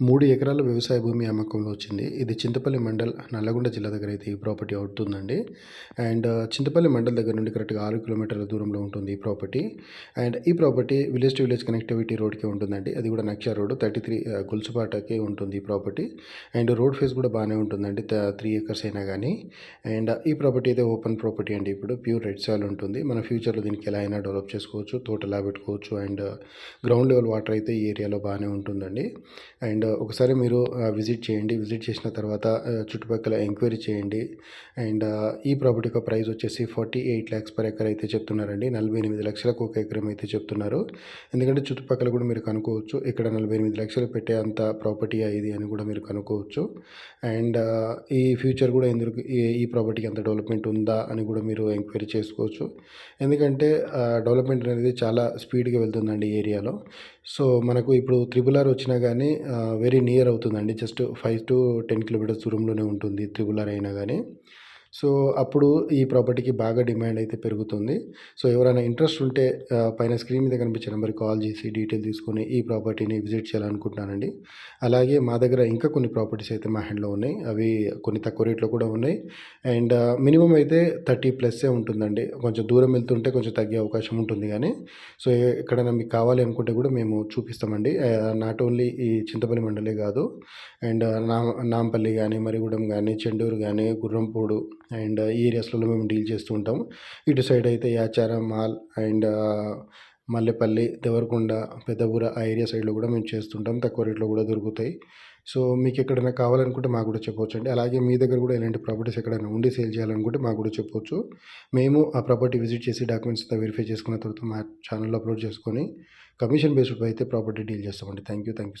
మూడు ఎకరాల వ్యవసాయ భూమి అమ్మకంలో వచ్చింది. ఇది చింతపల్లి మండల్ నల్లగొండ జిల్లా దగ్గర అయితే ఈ ప్రాపర్టీ అవుతుందండి. అండ్ చింతపల్లి మండల్ దగ్గర నుండి కరెక్ట్గా ఆరు కిలోమీటర్ల దూరంలో ఉంటుంది ఈ ప్రాపర్టీ. అండ్ ఈ property village to village connectivity రోడ్కి ఉంటుందండి. అది కూడా నక్షా రోడ్ థర్టీ త్రీ గుల్సుపాటకి ఉంటుంది ఈ ప్రాపర్టీ. అండ్ రోడ్ ఫేస్ కూడా బాగానే ఉంటుందండి. త్రీ ఎకర్స్ అయినా కానీ అండ్ ఈ ప్రాపర్టీ అయితే ఓపెన్ ప్రాపర్టీ అండి ఇప్పుడు. ప్యూర్ రెడ్ సాయిల్ ఉంటుంది. మన ఫ్యూచర్లో దీనికి ఎలా అయినా డెవలప్ చేసుకోవచ్చు తోటలా పెట్టుకోవచ్చు అండ్ గ్రౌండ్ లెవెల్ వాటర్ అయితే ఈ ఏరియాలో బాగానే ఉంటుందండి. అండ్ ఒకసారి మీరు విజిట్ చేయండి. విజిట్ చేసిన తర్వాత చుట్టుపక్కల ఎంక్వైరీ చేయండి. అండ్ ఈ ప్రాపర్టీ యొక్క ప్రైస్ వచ్చేసి forty eight lakhs per acre అయితే చెప్తున్నారండి. నలభై ఎనిమిది లక్షలకు ఒక ఎకరం అయితే చెప్తున్నారు. ఎందుకంటే చుట్టుపక్కల కూడా మీరు కనుక్కోవచ్చు. ఇక్కడ నలభై ఎనిమిది లక్షలు పెట్టే అంత ప్రాపర్టీ ఇది అని కూడా మీరు కనుక్కోవచ్చు. అండ్ ఈ ఫ్యూచర్ కూడా ఎందుకు ఈ ఈ ప్రాపర్టీకి అంత డెవలప్మెంట్ ఉందా అని కూడా మీరు ఎంక్వైరీ చేసుకోవచ్చు. ఎందుకంటే డెవలప్మెంట్ అనేది చాలా స్పీడ్గా వెళ్తుందండి ఈ ఏరియాలో. సో మనకు ఇప్పుడు త్రిబుల్ ఆర్ వచ్చినా కానీ వెరీ నియర్ అవుతుందండి. Just five to ten kilometres దూరంలోనే ఉంటుంది. త్రిబుల్ ఆర్ అయినా కానీ సో అప్పుడు ఈ ప్రాపర్టీకి బాగా డిమాండ్ అయితే పెరుగుతుంది. సో ఎవరైనా ఇంట్రెస్ట్ ఉంటే పైన స్క్రీన్ మీద కనిపించే నెంబర్కి కాల్ చేసి డీటెయిల్ తీసుకొని ఈ ప్రాపర్టీని విజిట్ చేయాలనుకుంటున్నానండి. అలాగే మా దగ్గర ఇంకా కొన్ని ప్రాపర్టీస్ అయితే మా హ్యాండ్లో ఉన్నాయి. అవి కొన్ని తక్కువ రేట్లో కూడా ఉన్నాయి. అండ్ మినిమం అయితే థర్టీ ప్లస్సే ఉంటుందండి. కొంచెం దూరం వెళ్తుంటే కొంచెం తగ్గే అవకాశం ఉంటుంది కానీ సో ఎక్కడైనా మీకు కావాలి అనుకుంటే కూడా మేము చూపిస్తామండి. నాట్ ఓన్లీ ఈ చింతపల్లి మండలే కాదు. అండ్ నా నాంపల్లి కానీ మరిగూడెం కానీ చెండూరు కానీ గుర్రంపూడు అండ్ ఈ ఏరియాస్లలో మేము డీల్ చేస్తూ ఉంటాం ఇటు సైడ్ అయితే యాచారం మాల్ అండ్ మల్లెపల్లి దేవరకొండ పెద్దపూర ఆ ఏరియా సైడ్లో కూడా మేము చేస్తుంటాం తక్కువ రేట్లో కూడా దొరుకుతాయి. సో మీకు ఎక్కడైనా కావాలనుకుంటే మాకు కూడా చెప్పవచ్చు అండి అలాగే మీ దగ్గర కూడా ఇలాంటి ప్రాపర్టీస్ ఎక్కడైనా ఉండి సేల్ చేయాలనుకుంటే మాకు కూడా చెప్పవచ్చు మేము ఆ ప్రాపర్టీ విజిట్ చేసి డాక్యుమెంట్స్ అంతా వెరిఫై చేసుకున్న తర్వాత మా ఛానల్లో అప్లోడ్ చేసుకొని కమిషన్ బేస్డ్ అయితే ప్రాపర్టీ డీల్ చేస్తామండి. Thank you thank you